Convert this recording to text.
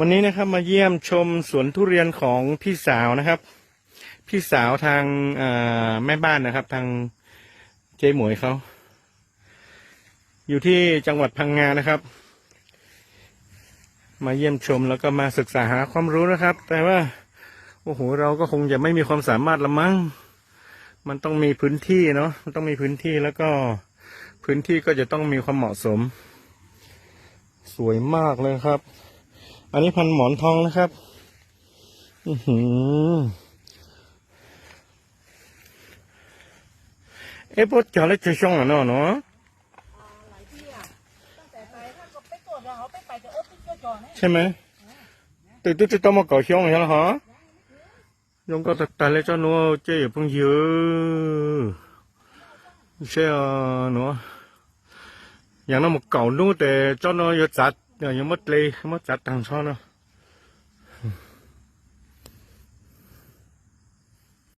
วันนี้นะครับมาเยี่ยมชมสวนทุเรียนของพี่สาวนะครับ พี่สาวทางแม่บ้านนะครับ ทางเจ๊หมวยเขาอยู่ที่จังหวัดพังงานะครับ มาเยี่ยมชมแล้วก็มาศึกษาหาความรู้นะครับ แต่ว่า โอ้โหเราก็คงจะไม่มีความสามารถละมั้งมันต้องมีพื้นที่เนาะมันต้องมีพื้นที่แล้วก็พื้นที่ก็จะต้องมีความเหมาะสม สวยมากเลยครับ อันนี้พันหมอนทองนะครับ อือหือเอ๊ะพวกจอเล็กจะช่องอะเนาะเนาะหลายที่อะตั้งแต่ไปท่านก็ไปตรวจแล้วเขาไปไปจะโอ๊ตไปเจอเนี่ยใช่ไหมตื่นตื่นจะต้องมาก่อช่องใช่ไหมฮะยงก็ตัดแต่เลยเจ้าหนูเจ๊ยพิ่งเยอะใช่อะหนูอย่างนั้นมาเก่านู่นแต่เจ้าหนูอย่าจัด อย่าอย่ามัดเ